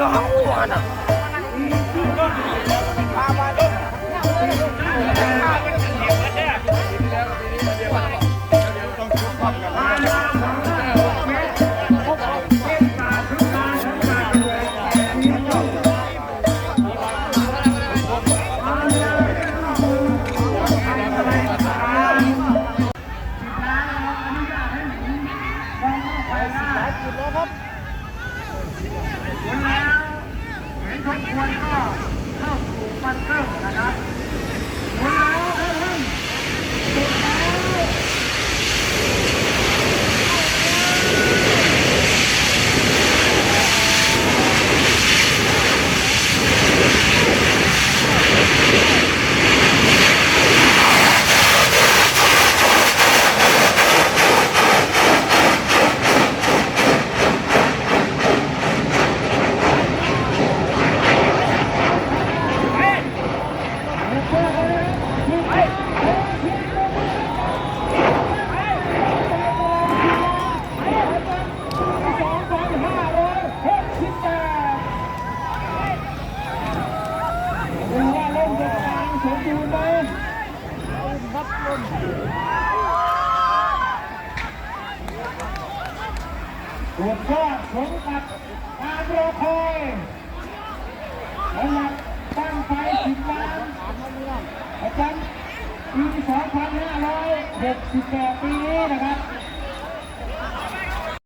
等我呢。 ควลก็เข้าสูงมันเริ่มนะครับ สมบูรณ์ไหมครับตรวจข้อสมกับการรอคอยระดับตั้งไฟสิบล้านอาจารย์ปี 2568 ปีนี้นะครับ